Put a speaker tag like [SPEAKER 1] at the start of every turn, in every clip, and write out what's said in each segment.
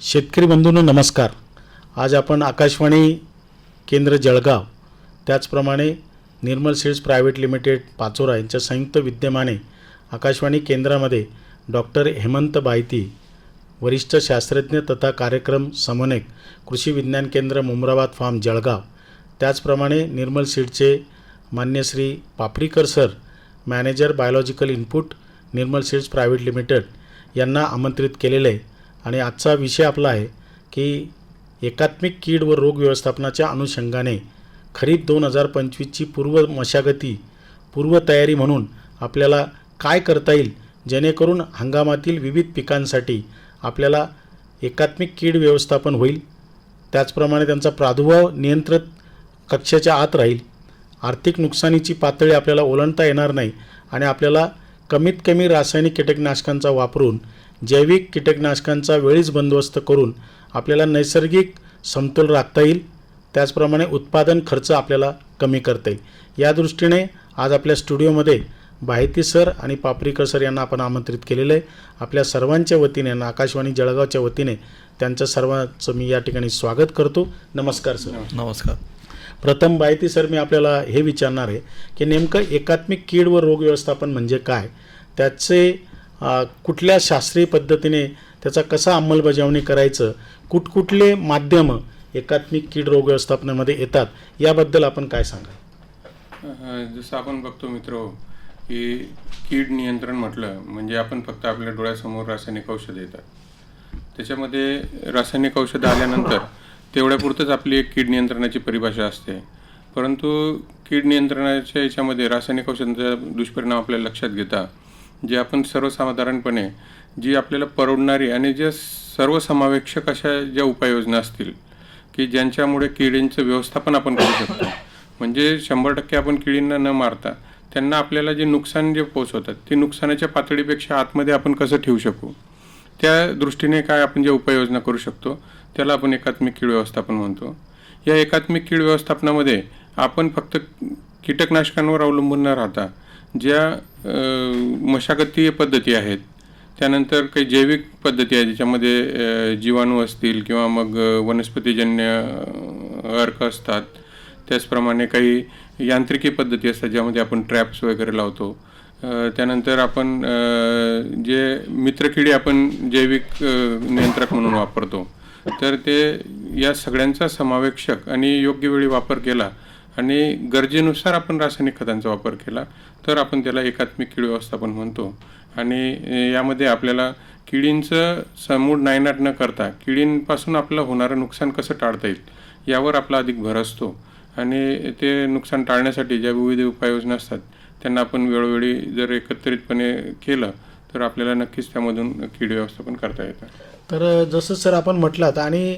[SPEAKER 1] शेतकरी बंधूंनो नमस्कार. आज आपण आकाशवाणी केंद्र जळगाव त्याचप्रमाणे Nirmal seeds private limited Pachora यांच्या संयुक्त विद्यमाने आकाशवाणी केंद्रामध्ये डॉक्टर हेमंत बायती वरिष्ठ शास्त्रज्ञ तथा कार्यक्रम समन्वयक कृषी विज्ञान केंद्र मुमराबाद फार्म जळगाव. त्याचप्रमाणे निर्मल सीडचे मान्य Shri Paparikar sir manager biological input Nirmal seeds private limited यांना आमंत्रित केलेलं आहे आणि आजचा विषय आपला आहे की एकात्मिक कीड व रोग व्यवस्थापनाच्या अनुषंगाने खरीप दोन हजार पंचवीसची पूर्व मशागती पूर्वतयारी म्हणून आपल्याला काय करता येईल जेणेकरून हंगामातील विविध पिकांसाठी आपल्याला एकात्मिक कीड व्यवस्थापन होईल? त्याचप्रमाणे त्यांचा प्रादुर्भाव नियंत्रित कक्षाच्या आत राहील. आर्थिक नुकसानीची पातळी आपल्याला ओलांडता येणार नाही आणि आपल्याला कमीत कमी रासायनिक कीटकनाशकांचा वापरून जैविक कीटकनाशकांचा वेळीच बंदोबस्त करून आपल्याला नैसर्गिक समतोल राखता येईल. त्याचप्रमाणे उत्पादन खर्च आपल्याला कमी करता येईल. या दृष्टीने आज आपल्या स्टुडिओमध्ये बाहेती सर आणि पापरीकर सर यांना आपण आमंत्रित केलेलं आहे. आपल्या सर्वांच्या वतीने आणि आकाशवाणी जळगावच्या वतीने त्यांचं सर्वांचं मी या ठिकाणी स्वागत करतो. नमस्कार सर.
[SPEAKER 2] नमस्कार.
[SPEAKER 1] प्रथम बायती सर मी आपल्याला हे विचारणार आहे की नेमकं एकात्मिक कीड व रोग व्यवस्थापन म्हणजे काय? त्याचे कुठल्या शास्त्रीय पद्धतीने त्याचा कसा अंमलबजावणी करायचं कुठकुठले माध्यमं एकात्मिक कीड रोग व्यवस्थापनामध्ये येतात याबद्दल आपण काय सांगा
[SPEAKER 3] जसं आपण बघतो मित्र की कीड नियंत्रण म्हटलं म्हणजे आपण फक्त आपल्या डोळ्यासमोर रासायनिक औषधं येतात. त्याच्यामध्ये रासायनिक औषधं आल्यानंतर तेवढ्यापुरतंच आपली एक कीड नियंत्रणाची परिभाषा असते. परंतु कीड नियंत्रणाच्या याच्यामध्ये रासायनिक औषधांचा दुष्परिणाम आपल्या लक्षात घेता जे आपण सर्वसाधारणपणे जी आपल्याला परवडणारी आणि ज्या सर्वसमावेक्षक अशा ज्या उपाययोजना असतील की ज्यांच्यामुळे किडींचं व्यवस्थापन आपण करू शकतो. म्हणजे शंभर टक्के आपण किडींना न मारता त्यांना आपल्याला जे नुकसान जे पोचवतात ते नुकसानाच्या पातळीपेक्षा आतमध्ये आपण कसं ठेवू शकू? त्या दृष्टीने काय आपण जे उपाययोजना करू शकतो त्याला आपण एकात्मिक कीड व्यवस्थापन म्हणतो. या एकात्मिक कीड व्यवस्थापनामध्ये आपण फक्त कीटकनाशकांवर अवलंबून न राहता ज्या मशागतीय मशागती पद्धती आहेत त्यानंतर काही जैविक पद्धती आहेत ज्याच्यामध्ये जीवाणू असतील किंवा मग वनस्पतीजन्य अर्क असतात. त्याचप्रमाणे काही यांत्रिकी पद्धती असतात ज्यामध्ये आपण ट्रॅप्स वगैरे लावतो. त्यानंतर आपण जे मित्रकिडी आपण जैविक नियंत्रक म्हणून वापरतो तर ते या सगळ्यांचा समावेशक आणि योग्य वेळी वापर केला आणि गरजेनुसार आपण रासायनिक खतांचा वापर केला तर आपण त्याला एकात्मिक कीड व्यवस्थापन म्हणतो. आणि यामध्ये आपल्याला किडींचं समूळ नायनाट न करता किडींपासून आपलं होणारं नुकसान कसं टाळता येईल यावर आपला अधिक भर असतो. आणि ते नुकसान टाळण्यासाठी ज्या विविध उपाययोजना असतात त्यांना आपण वेळोवेळी जर एकत्रितपणे केलं तर आपल्याला नक्कीच त्यामधून कीड व्यवस्थापन करता येतं.
[SPEAKER 1] तर जसं सर आपण म्हटलात आणि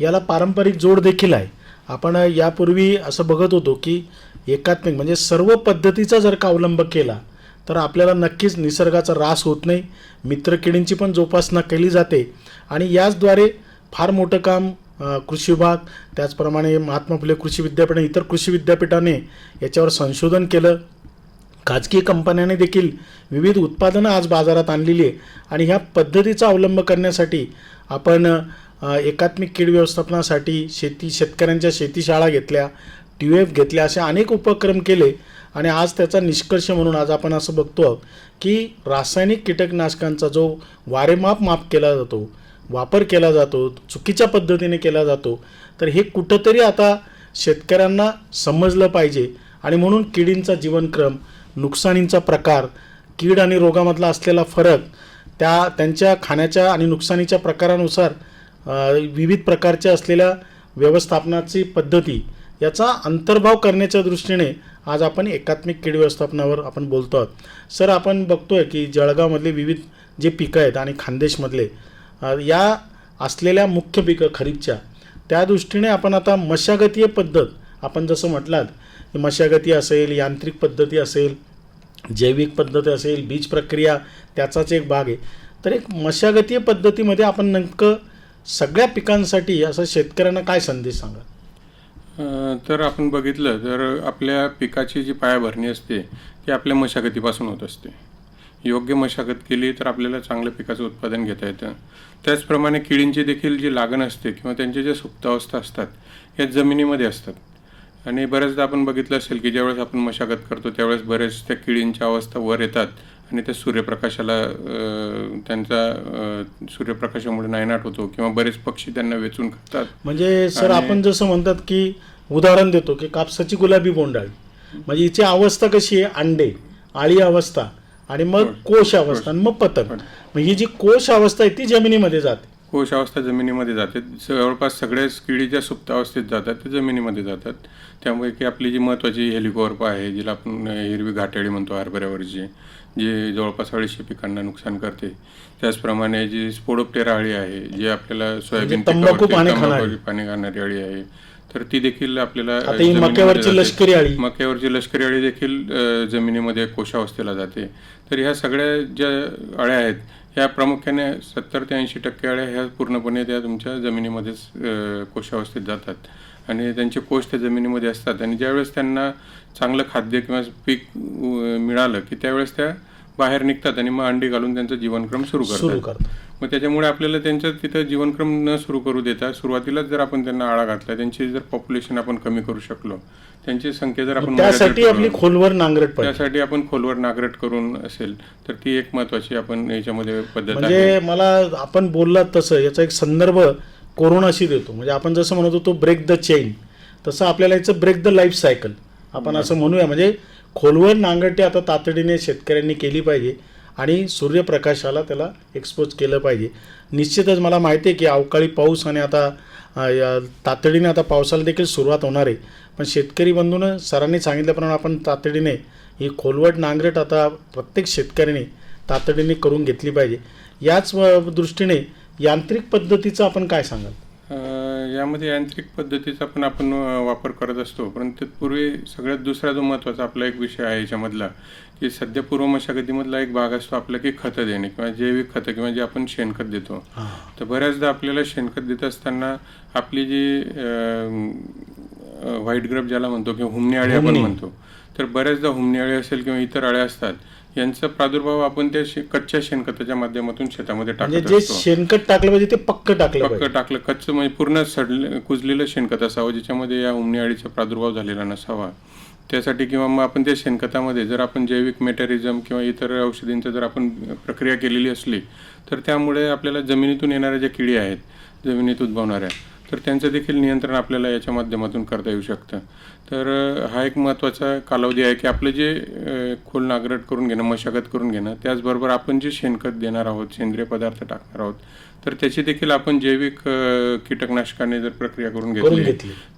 [SPEAKER 1] याला पारंपरिक जोड देखील आहे. आपण यापूर्वी असं बघत होतो की एकात्मिक म्हणजे सर्व पद्धतीचा जर का अवलंब केला तर आपल्याला नक्कीच निसर्गाचा ऱ्हास होत नाही. मित्रकिडींची पण जोपासना केली जाते. आणि याचद्वारे फार मोठं काम कृषी विभाग त्याचप्रमाणे महात्मा फुले कृषी विद्यापीठ आणि इतर कृषी विद्यापीठाने याच्यावर संशोधन केलं. खाजगी कंपन्याने देखील विविध उत्पादनं आज बाजारात आणलेली आहे. आणि ह्या पद्धतीचा अवलंब करण्यासाठी आपण एकात्मिक कीड व्यवस्थापनासाठी शेती शेतकऱ्यांच्या शेतीशाळा घेतल्या टी यू एफ घेतल्या असे अनेक उपक्रम केले. आणि आज त्याचा निष्कर्ष म्हणून आज आपण असं बघतो आहोत की रासायनिक कीटकनाशकांचा जो वारेमाप माप केला जातो वापर केला जातो चुकीच्या पद्धतीने केला जातो तर हे कुठंतरी आता शेतकऱ्यांना समजलं पाहिजे. आणि म्हणून किडींचा जीवनक्रम नुकसानींचा प्रकार कीड आणि रोगामधला असलेला फरक त्या त्यांच्या खाण्याच्या आणि नुकसानीच्या प्रकारानुसार विविध प्रकारच्या असलेल्या व्यवस्थापनाची पद्धती याचा अंतर्भाव करण्याच्या दृष्टीने आज आपण एकात्मिक कीड व्यवस्थापनावर आपण बोलतो आहोत. सर आपण बघतो आहे की जळगावमधले विविध जे पिकं आहेत आणि खानदेशमधले या असलेल्या मुख्य पिकं खरीपच्या त्या दृष्टीने आपण आता मशागतीय पद्धत आपण जसं म्हटलात की मशागती असेल यांत्रिक पद्धती असेल जैविक पद्धती असेल बीज प्रक्रिया त्याचाच एक भाग आहे. तर एक मशागतीय पद्धतीमध्ये आपण नेमकं सगळ्या पिकांसाठी असं शेतकऱ्यांना काय संदेश सांगा
[SPEAKER 3] तर आपण बघितलं तर आपल्या पिकाची जी पायाभरणी असते ती आपल्या मशागतीपासून होत असते. योग्य मशागत केली तर आपल्याला चांगलं पिकाचं उत्पादन घेता येतं. त्याचप्रमाणे किडींची देखील जी लागण असते किंवा त्यांच्या ज्या सुप्तावस्था असतात या जमिनीमध्ये असतात. आणि बऱ्याचदा आपण बघितलं असेल की ज्यावेळेस आपण मशागत करतो त्यावेळेस बरेच त्या किडींच्या अवस्था वर येतात. आणि त्या सूर्यप्रकाशाला त्यांचा सूर्यप्रकाशामुळे नायनाट होतो किंवा बरेच पक्षी त्यांना वेचून खातात.
[SPEAKER 1] म्हणजे सर आपण जसं म्हणतात की उदाहरण देतो की कापसाची गुलाबी बोंडाळी म्हणजे हिची अवस्था कशी आहे? अंडे आळी अवस्था आणि मग कोश अवस्था आणि मग पतंग. मग ही जी कोश अवस्था आहे ती जमिनीमध्ये जाते.
[SPEAKER 3] कोश अवस्था जमिनीमध्ये जाते जवळपास सगळ्याच किडी ज्या सुप्त अवस्थेत जातात ते जमिनीमध्ये जातात त्यामुळे की आपली जी महत्त्वाची हेलिकॉर्प आहे जिला आपण हिरवी घाटाळी म्हणतो हरभऱ्यावरची जी जवळपास अडीचशे पिकांना नुकसान करते त्याचप्रमाणे जी स्पोडोप्टेरा अळी आहे जी आपल्याला सोयाबीन
[SPEAKER 1] म्हणजे
[SPEAKER 3] पिकावरती.
[SPEAKER 1] पाने खाणारी
[SPEAKER 3] अळी आहे तर ती देखील आपल्याला
[SPEAKER 1] ही मक्यावरची. लष्करी अळी.
[SPEAKER 3] मक्यावरची लष्करी अळी देखील जमिनीमध्ये कोशावस्थेला जाते तर ह्या सगळ्या ज्या अळ्या आहेत ह्या प्रामुख्याने सत्तर ते ऐंशी टक्के अळ्या ह्या पूर्णपणे त्या तुमच्या जमिनीमध्येच कोशावस्थेत जातात. आणि त्यांचे कोश त्या जमिनीमध्ये असतात. आणि ज्यावेळेस त्यांना चांगलं खाद्य किंवा पीक मिळालं की त्यावेळेस त्या बाहेर निघतात आणि मग अंडी घालून त्यांचा जीवनक्रम सुरू करतात. मग त्याच्यामुळे आपल्याला त्यांचं तिथं जीवनक्रम न सुरू करू देता सुरुवातीलाच जर आपण त्यांना आळा घातला त्यांची जर पॉप्युलेशन आपण कमी करू शकलो त्यांची संख्या जर आपण
[SPEAKER 1] त्यासाठी आपली खोलवर नांगरट
[SPEAKER 3] त्यासाठी आपण खोलवर नागरट करून असेल तर ती एक महत्वाची आपण याच्यामध्ये पद्धत
[SPEAKER 1] म्हणजे मला आपण बोललात तसं याचा एक संदर्भ कोरोनाशी देतो. म्हणजे आपण जसं म्हणत होतो ब्रेक द चेन तसं आपल्याला याचं ब्रेक द लाईफ सायकल आपण असं म्हणूया. म्हणजे खोलवर नांगरटे आता तातडीने शेतकऱ्यांनी केली पाहिजे आणि सूर्यप्रकाशाला त्याला एक्सपोज केलं पाहिजे. निश्चितच मला माहिती आहे की अवकाळी पाऊस आणि आता या तातडीने आता पावसाला देखील सुरुवात होणार आहे. पण शेतकरी बंधूनं सरांनी सांगितल्याप्रमाणे आपण तातडीने ही खोलवट नांगरट आता प्रत्येक शेतकऱ्याने तातडीने करून घेतली पाहिजे. याच दृष्टीने यांत्रिक पद्धतीचं आपण काय सांगाल?
[SPEAKER 3] यामध्ये यांत्रिक पद्धतीचा पण आपण वापर करत असतो. परंतु पूर्वी सगळ्यात दुसरा जो महत्त्वाचा आपला एक विषय आहे याच्यामधला की सध्या पूर्व मशागतीमधला एक भाग असतो आपला की खतं देणे किंवा जैविक खतं किंवा जे आपण शेणखत देतो. तर बऱ्याचदा आपल्याला शेणखत देत असताना आपली जी व्हाईट ग्रब ज्याला म्हणतो किंवा हुमणी अळी आपण. म्हणतो तर बऱ्याचदा हुमणी अळी असेल किंवा इतर अळ्या असतात यांचा प्रादुर्भाव आपण त्या शे- कच्च्या शेणखताच्या माध्यमातून शेतामध्ये
[SPEAKER 1] म्हणजे
[SPEAKER 3] टाकत
[SPEAKER 1] जे
[SPEAKER 3] असतो.
[SPEAKER 1] शेणखत टाकलं पाहिजे ते पक्क टाकलं
[SPEAKER 3] पक्क
[SPEAKER 1] पाहिजे.
[SPEAKER 3] टाकलं. कच्चं म्हणजे पूर्ण सडले कुजलेलं शेणखत असावं ज्याच्यामध्ये या उमणी अळीचा प्रादुर्भाव झालेला नसावा. त्यासाठी किंवा मग आपण त्या शेणखतामध्ये जर आपण जैविक मेटॅरिझम किंवा इतर औषधींचं जर आपण प्रक्रिया केलेली असली तर त्यामुळे आपल्याला जमिनीतून येणाऱ्या ज्या किडी आहेत जमिनीत उद्भवणाऱ्या तर त्यांचं देखील नियंत्रण आपल्याला याच्या माध्यमातून करता येऊ शकतं. तर हा एक महत्त्वाचा कालावधी आहे की आपलं जे खोल नागरट करून घेणं मशागत करून घेणं त्याचबरोबर आपण जे शेणखत देणार आहोत सेंद्रिय पदार्थ टाकणार आहोत तर त्याची देखील आपण जैविक कीटकनाशकाने जर प्रक्रिया करून घेतली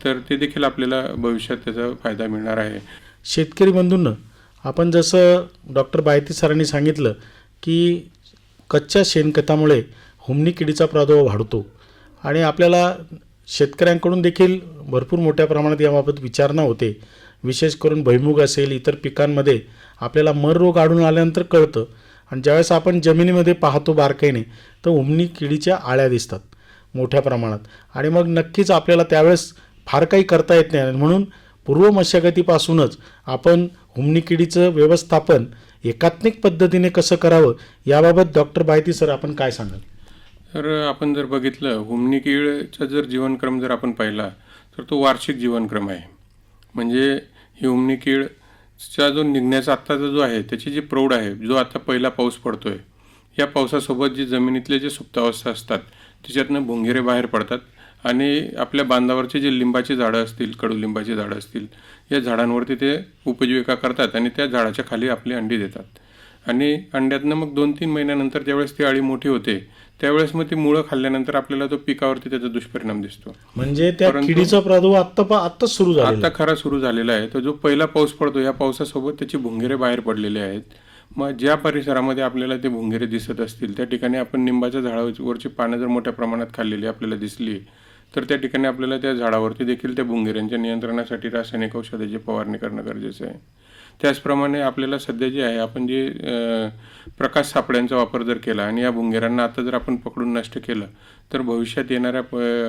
[SPEAKER 3] तर ते देखील आपल्याला भविष्यात त्याचा फायदा मिळणार आहे.
[SPEAKER 1] शेतकरी बंधूंना आपण जसं डॉक्टर बायती सरांनी सांगितलं की कच्च्या शेणखतामुळे हुमणी किडीचा प्रादुर्भाव वाढतो. आणि आपल्याला शेतकऱ्यांकडून देखील भरपूर मोठ्या प्रमाणात याबाबत विचारणा होते. विशेष करून भैमुग असेल इतर पिकांमध्ये आपल्याला मर रोग आढळून आल्यानंतर कळतं. आणि ज्यावेळेस आपण जमिनीमध्ये पाहतो बारकाईने तर हुमणी किडीच्या आळ्या दिसतात मोठ्या प्रमाणात. आणि मग नक्कीच आपल्याला त्यावेळेस फार काही करता येत नाही. म्हणून पूर्व मशागतीपासूनच आपण हुमणी किडीचं व्यवस्थापन एकात्मिक पद्धतीने कसं करावं याबाबत डॉक्टर बायती सर आपण काय सांगाल?
[SPEAKER 3] तर आपण जर बघितलं हुमणी जर जीवनक्रम जर आपण पाहिला तर तो वार्षिक जीवनक्रम आहे. म्हणजे ही हुमणी जो निघण्याचा आत्ताचा जो आहे त्याची जी प्रौढ आहे जो आता पहिला पाऊस पडतो आहे या पावसासोबत जी जमिनीतले जे सुप्तावस्था असतात त्याच्यातनं भुंगेरे बाहेर पडतात आणि आपल्या बांधावरचे जे लिंबाची झाडं असतील कडुलिंबाची झाडं असतील या झाडांवरती ते उपजीविका करतात आणि त्या झाडाच्या खाली आपली अंडी देतात. आणि अंड्यातनं मग दोन तीन महिन्यानंतर ज्यावेळेस ती अळी मोठी होते त्यावेळेस मग ती मुळं खाल्ल्यानंतर आपल्याला तो पिकावरती त्याचा दुष्परिणाम दिसतो.
[SPEAKER 1] म्हणजे त्या किडीचा प्रादुर्भाव आत्ता पा आत्ताच सुरू झाला
[SPEAKER 3] आता खरा सुरू झालेला आहे. तो जो पहिला पाऊस पडतो या पावसासोबत त्याची भुंगेरे बाहेर पडलेले आहेत. मग ज्या परिसरामध्ये आपल्याला ते भुंगेरे दिसत असतील त्या ठिकाणी आपण निंबाच्या झाडावरची पानं जर मोठ्या प्रमाणात खाल्लेली आपल्याला दिसली तर त्या ठिकाणी आपल्याला त्या झाडावरती देखील त्या भुंगेऱ्यांच्या नियंत्रणासाठी रासायनिक औषधाची फवारणी करणं गरजेचं आहे. त्याचप्रमाणे आपल्याला सध्या जे आहे आपण जे प्रकाश सापड्यांचा वापर जर केला आणि या भुंगेरांना आता जर आपण पकडून नष्ट केलं तर भविष्यात येणाऱ्या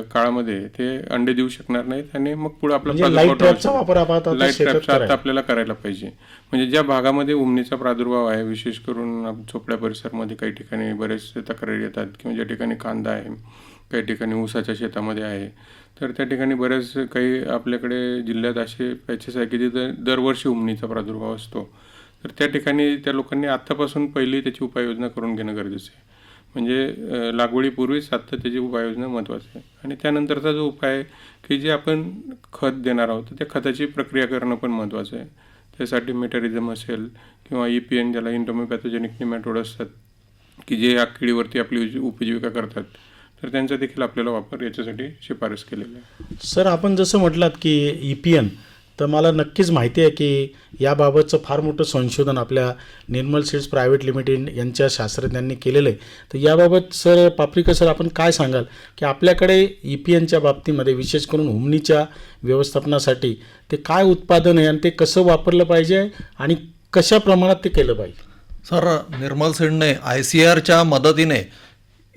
[SPEAKER 3] काळामध्ये ते अंडे देऊ शकणार नाहीत आणि मग पुढे आपला
[SPEAKER 1] म्हणजे
[SPEAKER 3] प्रादुर्भाव
[SPEAKER 1] लाइट ट्रॅपचा आता शेतात
[SPEAKER 3] ट्रॅपचा आता. आपल्याला करायला पाहिजे म्हणजे ज्या भागामध्ये उमनीचा प्रादुर्भाव आहे विशेष करून चोपड्या परिसरामध्ये काही ठिकाणी बरेच तक्रारी येतात किंवा ज्या ठिकाणी कांदा आहे काही ठिकाणी ऊसाच्या शेतामध्ये आहे तर त्या ठिकाणी बऱ्याच काही आपल्याकडे जिल्ह्यात असे पॅचेस आहे की जिथं दरवर्षी उमनीचा प्रादुर्भाव असतो. तर त्या ठिकाणी त्या लोकांनी आत्तापासून पहिली त्याची उपाययोजना करून घेणं गरजेचं आहे. म्हणजे लागवडीपूर्वीच आत्ता त्याची उपाययोजना महत्त्वाची आहे. आणि त्यानंतरचा जो उपाय आहे की जे आपण खत देणार आहोत तर त्या खताची प्रक्रिया करणं पण महत्त्वाचं आहे. त्यासाठी मेटरिझम असेल किंवा ई पी एन ज्याला इंटोमोपॅथोजेनिक निमॅटोड असतात की जे या किडीवरती आपली उपजीविका करतात तर त्यांचा देखील आपल्याला वापर याच्यासाठी शिफारस केलेली आहे.
[SPEAKER 1] सर आपण जसं म्हटलात की ई पी एन तर मला नक्कीच माहिती आहे की याबाबतचं फार मोठं संशोधन आपल्या निर्मल सीड्स प्रायव्हेट लिमिटेड यांच्या शास्त्रज्ञांनी केलेलं आहे. तर याबाबत सर पाप्रिकर सर आपण काय सांगाल की आपल्याकडे ई पी एनच्या बाबतीमध्ये विशेष करून हुमणीच्या व्यवस्थापनासाठी ते काय उत्पादन आहे आणि ते कसं वापरलं पाहिजे आणि कशा प्रमाणात ते केलं पाहिजे?
[SPEAKER 2] सर निर्मल सीडने आय सी आरच्या मदतीने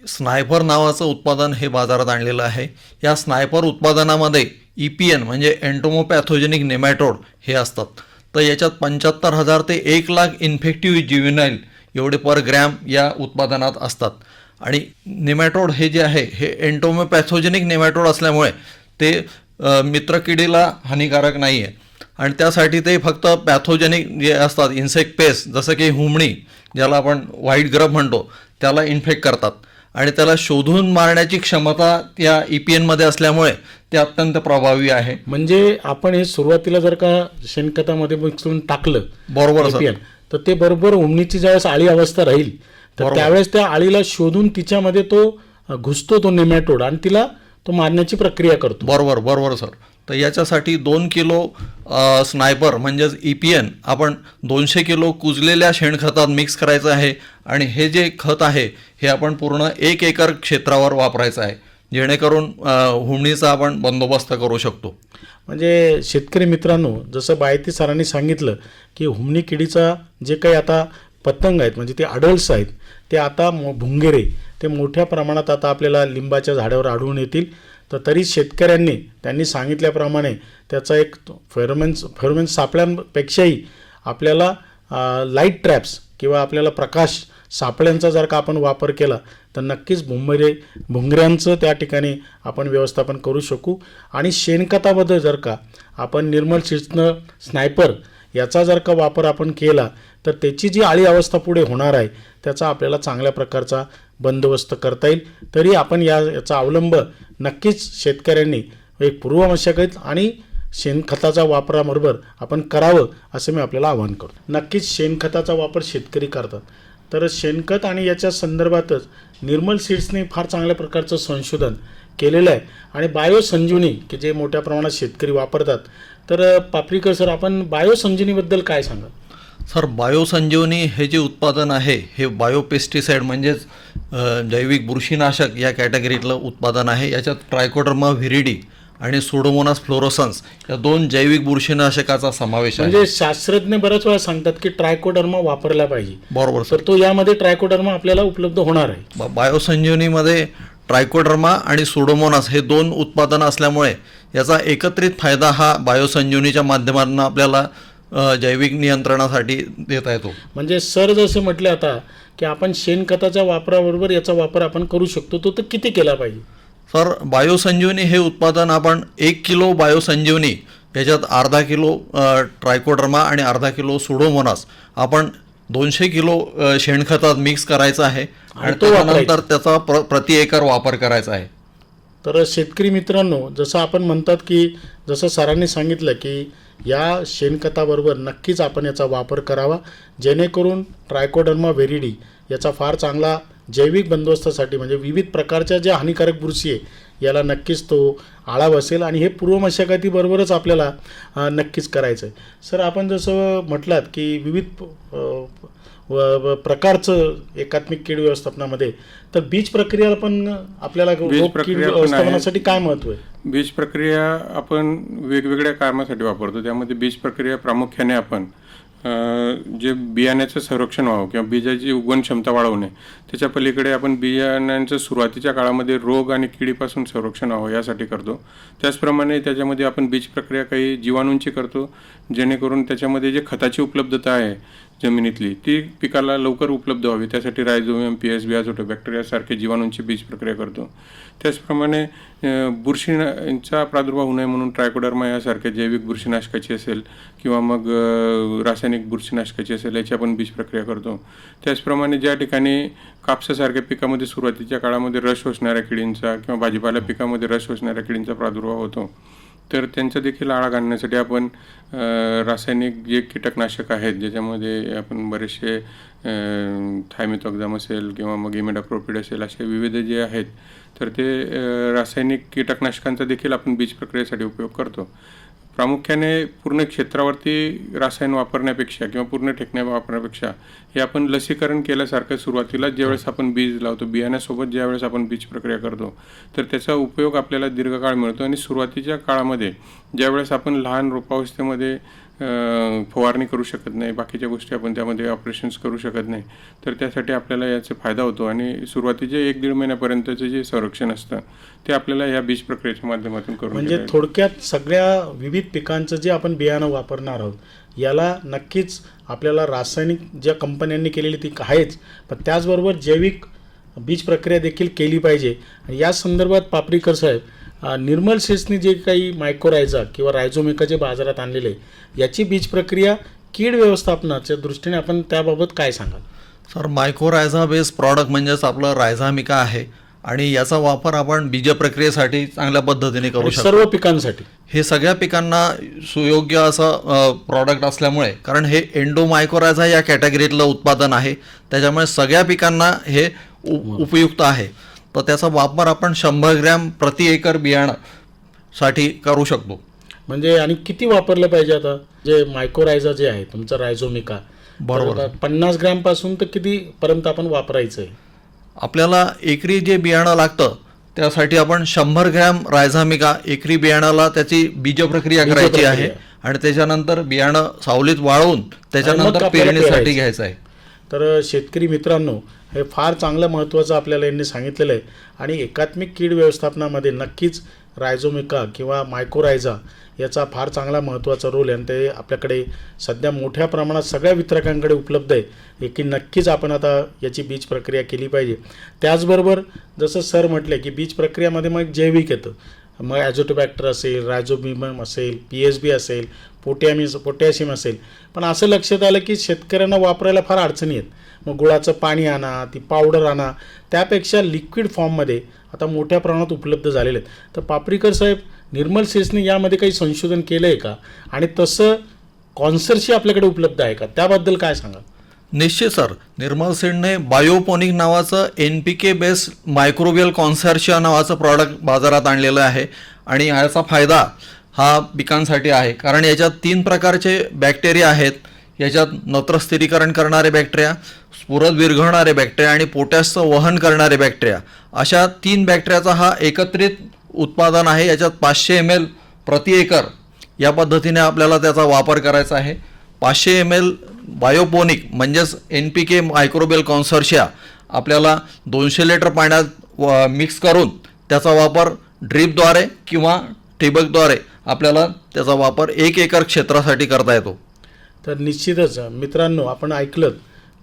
[SPEAKER 2] स्नायपर नावाचं उत्पादन हे बाजारात आणलेलं आहे. या स्नायपर उत्पादनामध्ये ई पी एन म्हणजे एन्टोमोपॅथोजेनिक नेमॅटोड हे असतात. तर याच्यात पंच्याहत्तर हजार ते एक लाख इन्फेक्टिव्ह जिव्हिनाईल एवढे पर ग्रॅम या उत्पादनात असतात. आणि नेमॅटोड हे जे आहे हे एन्टोमोपॅथोजेनिक नेमॅटोड असल्यामुळे ते मित्रकिडीला हानिकारक नाही आहे आणि त्यासाठी ते फक्त पॅथोजेनिक जे असतात इन्सेक्ट पेस्ट जसं की हुमणी ज्याला आपण व्हाईट ग्रब म्हणतो त्याला इन्फेक्ट करतात. आणि त्याला शोधून मारण्याची क्षमता त्या ई पी एनमध्ये असल्यामुळे ते अत्यंत प्रभावी आहे.
[SPEAKER 1] म्हणजे आपण हे सुरुवातीला जर का शेणखतामध्ये मिक्स करून टाकलं
[SPEAKER 2] बरोबर
[SPEAKER 1] APL, तर ते बरोबर उमणीची ज्यावेळेस आळी अवस्था राहील तर
[SPEAKER 2] बरोबर.
[SPEAKER 1] त्यावेळेस त्या आळीला शोधून तिच्यामध्ये तो अ, घुसतो तो नेमॅटोड आणि तिला तो मारण्याची प्रक्रिया करतो.
[SPEAKER 2] बरोबर बरोबर सर. तर याच्यासाठी दोन किलो स्नायपर म्हणजेच ई पी एन आपण दोनशे किलो कुजलेल्या शेणखतात मिक्स करायचं आहे आणि हे जे खत आहे हे आपण पूर्ण एक एकर क्षेत्रावर वापरायचं आहे जेणेकरून हुमणीचा आपण बंदोबस्त करू शकतो.
[SPEAKER 1] म्हणजे शेतकरी मित्रांनो जसं बायती सरांनी सांगितलं की हुमणी किडीचा जे काही आता पतंग आहेत म्हणजे ते अडल्ट्स आहेत ते आता मो भुंगेरे ते मोठ्या प्रमाणात आता आपल्याला लिंबाच्या झाडावर आढळून येतील. तर तरी शेतकऱ्यांनी त्यांनी सांगितल्याप्रमाणे त्याचा एक फेरोमेन्स फेरोमेन्स सापळ्यांपेक्षाही आपल्याला लाइट ट्रॅप्स किंवा आपल्याला प्रकाश सापळ्यांचा जर का आपण वापर केला तर नक्कीच भुंबरे भुंगऱ्यांचं त्या ठिकाणी आपण व्यवस्थापन करू शकू. आणि शेणखताबद्दल जर का आपण निर्मल शिस्न स्नायपर याचा जर का वापर आपण केला तर त्याची जी आळी अवस्था पुढे होणार आहे त्याचा आपल्याला चांगल्या प्रकारचा बंदोबस्त करता येईल. तरी आपण या याचा अवलंब नक्कीच शेतकऱ्यांनी एक पूर्वमशागत आणि शेणखताचा वापराबरोबर आपण करावं असं मी आपल्याला आवाहन करतो. नक्कीच शेणखताचा वापर शेतकरी करतात. तर शेणखत आणि याच्या संदर्भातच निर्मल सीड्सने फार चांगल्या प्रकारचं संशोधन केलेलं आहे. आणि बायोसंजीवनी की जे मोठ्या प्रमाणात शेतकरी वापरतात. तर अ, पापरीकर सर आपण बायोसंजीवनीबद्दल काय सांगाल?
[SPEAKER 2] सर बायोसंजीवनी हे जे उत्पादन आहे हे बायोपेस्टिसाईड म्हणजेच जैविक बुरशीनाशक या कॅटेगरीतलं उत्पादन आहे. याच्यात ट्रायकोडर्मा व्हिरिडी आणि सुडोमोनास फ्लोरोसन्स या दोन जैविक बुरशीनाशकाचा समावेश आहे.
[SPEAKER 1] म्हणजे शास्त्रज्ञ बऱ्याच वेळा सांगतात की ट्रायकोडर्मा वापरला पाहिजे.
[SPEAKER 2] बरोबर सर.
[SPEAKER 1] तर तो यामध्ये ट्रायकोडर्मा आपल्याला उपलब्ध होणार आहे.
[SPEAKER 2] बायोसंजीवनीमध्ये ट्रायकोडर्मा आणि सुडोमोनास हे दोन उत्पादनं असल्यामुळे याचा एकत्रित फायदा हा बायोसंजीवनीच्या माध्यमातून आपल्याला जैविक नियंत्रणासाठी देता येतो.
[SPEAKER 1] म्हणजे सर जसे म्हटले आता की आपण शेणखताच्या वापराबरोबर याचा वापर आपण करू शकतो तो तर किती केला पाहिजे?
[SPEAKER 2] सर बायोसंजीवनी हे उत्पादन आपण एक किलो बायोसंजीवनी याच्यात अर्धा किलो ट्रायकोडर्मा आणि अर्धा किलो सुडोमोनास आपण दोनशे किलो शेणखतात मिक्स करायचं आहे आणि
[SPEAKER 1] तो.
[SPEAKER 2] त्यानंतर त्याचा प्र प्रति एकर वापर करायचा आहे.
[SPEAKER 1] तर शेतकरी मित्रांनो जसं आपण म्हणतात की जसं सरांनी सांगितलं की या शेणखताबरोबर नक्कीच आपण याचा वापर करावा. जेणेकरून ट्रायकोडर्मा व्हेरिडी याचा फार चांगला जैविक बंदोबस्तासाठी म्हणजे विविध प्रकारच्या ज्या हानिकारक बुरशी आहे याला नक्कीच तो आळा बसेल आणि हे पूर्व मशागतीबरोबरच आपल्याला नक्कीच करायचं आहे सर आपण जसं म्हटलात की विविध व प्रकारचं एकात्मिक कीड व्यवस्थापनामध्ये. तर बीज प्रक्रियाला पण आपल्याला रोग कीड
[SPEAKER 3] प्रक्रिया पण आहे.
[SPEAKER 1] व्यवस्थापनासाठी काय महत्त्व आहे?
[SPEAKER 3] बीज प्रक्रिया आपण वेगवेगळ्या कामासाठी वापरतो. त्यामध्ये बीज प्रक्रिया प्रामुख्याने आपण जे बियाण्याचं संरक्षण व्हावं किंवा बीजाची उगवण क्षमता वाढवणे त्याच्या पलीकडे आपण बियाण्यांचं सुरुवातीच्या काळामध्ये रोग आणि किडीपासून संरक्षण व्हावं यासाठी करतो. त्याचप्रमाणे त्याच्यामध्ये आपण बीज प्रक्रिया काही जीवाणूंची करतो जेणेकरून त्याच्यामध्ये जे खताची उपलब्धता आहे जमिनीतली. ती पिकाला लवकर उपलब्ध व्हावी. त्यासाठी रायझोमियम पी एस बी बॅक्टेरियासारखे जीवाणूंची बीज प्रक्रिया करतो. त्याचप्रमाणे बुरशीचा प्रादुर्भाव होऊ नये म्हणून ट्रायकोडर्मा यासारख्या जैविक बुरशीनाशकाची असेल किंवा मग रासायनिक बुरशीनाशकाची असेल याची आपण बीज प्रक्रिया करतो. त्याचप्रमाणे ज्या ठिकाणी कापसासारख्या पिकामध्ये सुरुवातीच्या काळामध्ये रस शोषणाऱ्या किडींचा किंवा भाजीपाला पिकामध्ये रस शोषणाऱ्या किडींचा प्रादुर्भाव होतो तर त्यांचा देखील आळा घालण्यासाठी आपण रासायनिक जे कीटकनाशक आहेत ज्याच्यामध्ये आपण बरेचसे थायमिथॉक्झाम असेल किंवा मग इमेडाक्रोपिड असेल असे विविध जे आहेत तर ते रासायनिक कीटकनाशकांचा देखील आपण बीज प्रक्रियेसाठी उपयोग करतो. प्रामुख्याने पूर्ण क्षेत्रावरती रसायन वापरण्यापेक्षा किंवा पूर्ण टेकण्या वापरण्यापेक्षा हे आपण लसीकरण केल्यासारखं सुरुवातीला ज्यावेळेस आपण बीज लावतो बियाण्यासोबत ज्यावेळेस आपण बीज प्रक्रिया करतो तर त्याचा उपयोग आपल्याला दीर्घकाळ मिळतो. आणि सुरुवातीच्या काळामध्ये ज्यावेळेस आपण लहान रोपावस्थेमध्ये फवारणी करू शकत नाही बाकीच्या गोष्टी आपण त्यामध्ये ऑपरेशन्स करू शकत नाही तर त्यासाठी आपल्याला याचा फायदा होतो आणि सुरुवातीचे एक दीड महिन्यापर्यंतचं जे संरक्षण असतं ते आपल्याला या बीज प्रक्रियेच्या माध्यमातून करून
[SPEAKER 1] म्हणजे. थोडक्यात सगळ्या विविध पिकांचं जे आपण बियाणं वापरणार आहोत याला नक्कीच आपल्याला रासायनिक ज्या कंपन्यांनी केलेली ती आहेच पण त्याचबरोबर जैविक बीज प्रक्रिया देखील केली पाहिजे आणि या संदर्भात पापरीकर साहेब निर्मल सेसनी जे काही मायकोरायझा किंवा रायझोमिका जे बाजारात आणलेले याची बीज प्रक्रिया कीड व्यवस्थापनाच्या दृष्टीने आपण त्याबाबत काय सांगाल?
[SPEAKER 2] सर मायक्रोरायझा बेस प्रॉडक्ट म्हणजेच आपलं रायझामिका आहे आणि याचा वापर आपण बीज प्रक्रियेसाठी चांगल्या पद्धतीने करू शकतो.
[SPEAKER 1] सर्व पिकांसाठी?
[SPEAKER 2] हे सगळ्या पिकांना सुयोग्य असं प्रॉडक्ट असल्यामुळे कारण हे एंडोमायकोरायझा या कॅटेगरीतलं उत्पादन आहे त्याच्यामुळे सगळ्या पिकांना हे उपयुक्त आहे. तर त्याचा वापर आपण शंभर ग्रॅम प्रति एकर बियाणं साठी करू शकतो
[SPEAKER 1] म्हणजे आणि किती वापरलं पाहिजे आता जे मायकोरायझा जे आहे तुमचं रायझोमिका
[SPEAKER 2] बरोबर.
[SPEAKER 1] पन्नास ग्रॅमपासून तर किती पर्यंत आपण वापरायचं आहे
[SPEAKER 2] आपल्याला एकरी जे बियाणं लागतं त्यासाठी आपण शंभर ग्रॅम रायझामिका एकरी बियाणाला त्याची बीज प्रक्रिया करायची. आहे आणि त्याच्यानंतर बियाणं सावलीत वाळवून त्याच्यानंतर पेरणीसाठी. घ्यायचं आहे
[SPEAKER 1] तर शेतकरी मित्रांनो हे फार चांगलं महत्त्वाचं आपल्याला यांनी सांगितलेलं आहे. आणि एकात्मिक कीड व्यवस्थापनामध्ये नक्कीच रायझोमिका किंवा मायकोरायझा याचा फार चांगला महत्त्वाचा रोल आहे. आणि ते आपल्याकडे सध्या मोठ्या प्रमाणात सगळ्या वितरकांकडे उपलब्ध आहे. की नक्कीच आपण आता याची बीज प्रक्रिया केली पाहिजे. त्याचबरोबर जसं सर म्हटले की बीज प्रक्रियामध्ये मग जैविक येतं. मग ॲझोटोबॅक्टर असेल रायझोबिमम असेल पी एच बी असेल पोटॅमिस पोटॅशियम असेल. पण असं लक्षात आलं की शेतकऱ्यांना वापरायला फार अडचणी आहेत. मग गुळाचं पाणी आणा ती पावडर आणा त्यापेक्षा लिक्विड फॉर्ममध्ये आता मोठ्या प्रमाणात उपलब्ध झालेले आहेत. तर पापरीकर साहेब निर्मल सेसने यामध्ये काही संशोधन केलं आहे का? आणि तसं कॉन्सर्शी आपल्याकडे उपलब्ध आहे का? त्याबद्दल काय सांगा
[SPEAKER 2] निश्चित सर. निर्मल सेडने बायोपोनिक नावाचं N P K based microbial consortia नावाचं प्रॉडक्ट बाजारात आणलेलं आहे. आणि याचा फायदा हा पिकांसाठी आहे. कारण याच्यात तीन प्रकारचे बॅक्टेरिया आहेत. याच्यात नत्रस्थिरीकरण करणारे बॅक्टेरिया स्फुरत विरघळणारे बॅक्टेरिया आणि पोटॅशचं वहन करणारे बॅक्टेरिया. अशा तीन बॅक्टेरियाचा हा एकत्रित उत्पादन आहे. याच्यात पाचशे एम एल प्रति एकर या पद्धतीने आपल्याला त्याचा वापर करायचा आहे. पाचशे एम एल बायोपोनिक म्हणजेच एन पी के मायक्रोबेल कॉन्सर्शिया आपल्याला दोनशे लिटर पाण्यात व- मिक्स करून त्याचा वापर ड्रीपद्वारे किंवा ठिबकद्वारे आपल्याला त्याचा वापर एक एकर क्षेत्रासाठी करता येतो.
[SPEAKER 1] तर निश्चितच मित्रांनो आपण ऐकलं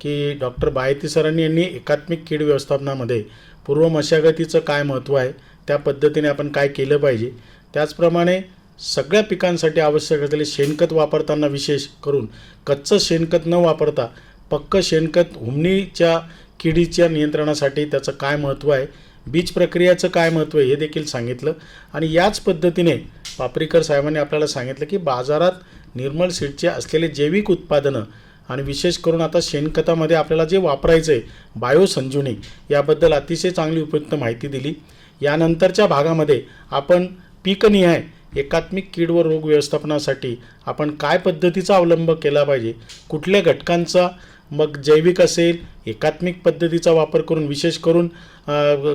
[SPEAKER 1] की डॉक्टर बायती सरांनी यांनी एकात्मिक कीड व्यवस्थापनामध्ये पूर्व मशागतीचं काय महत्त्व आहे त्या पद्धतीने आपण काय केलं पाहिजे. त्याचप्रमाणे सगळ्या पिकांसाठी आवश्यक असलेले शेणखत वापरताना विशेष करून कच्चं शेणखत न वापरता पक्क शेणखत हुमणीच्या किडीच्या नियंत्रणासाठी त्याचं काय महत्त्व आहे बीज प्रक्रियाचं काय महत्त्व आहे हे देखील सांगितलं. आणि याच पद्धतीने पापरीकर साहेबांनी आपल्याला सांगितलं की बाजारात निर्मल सीडचे असलेले जैविक उत्पादनं आणि विशेष करून आता शेणखतामध्ये आपल्याला जे वापरायचं आहे बायोसंजीवनी याबद्दल अतिशय चांगली उपयुक्त माहिती दिली. यानंतरच्या भागामध्ये आपण पीकनिहाय एकात्मिक कीड व रोग व्यवस्थापनासाठी आपण काय पद्धतीचा अवलंब केला पाहिजे? कुठल्या घटकांचा? मग जैविक असेल एकात्मिक पद्धतीचा वापर करून विशेष करून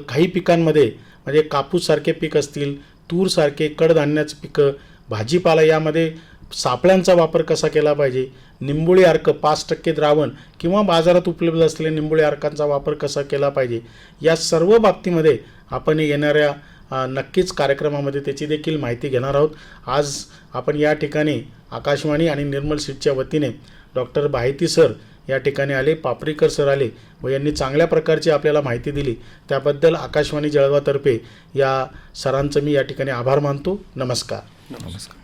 [SPEAKER 1] काही पिकांमध्ये म्हणजे कापूससारखे पीक असतील तूरसारखे कडधान्याचं पिकं भाजीपाला यामध्ये सापळ्यांचा वापर कसा केला पाहिजे? निंबोळी अर्क पाच टक्के द्रावण किंवा बाजारात उपलब्ध असलेल्या निंबोळी अर्कांचा वापर कसा केला पाहिजे? या सर्व बाबतीमध्ये आपण येणाऱ्या नक्कीच कार्यक्रमामध्ये त्याची देखील माहिती घेणार आहोत. आज आपण या ठिकाणी आकाशवाणी आणि निर्मल सीटच्या वतीने डॉक्टर बाहेती सर या ठिकाणी आले पापरीकर सर आले व यांनी चांगल्या प्रकारची आपल्याला माहिती दिली. त्याबद्दल आकाशवाणी जळगावतर्फे या सरांचं मी या ठिकाणी आभार मानतो. नमस्कार.
[SPEAKER 2] नमस्कार.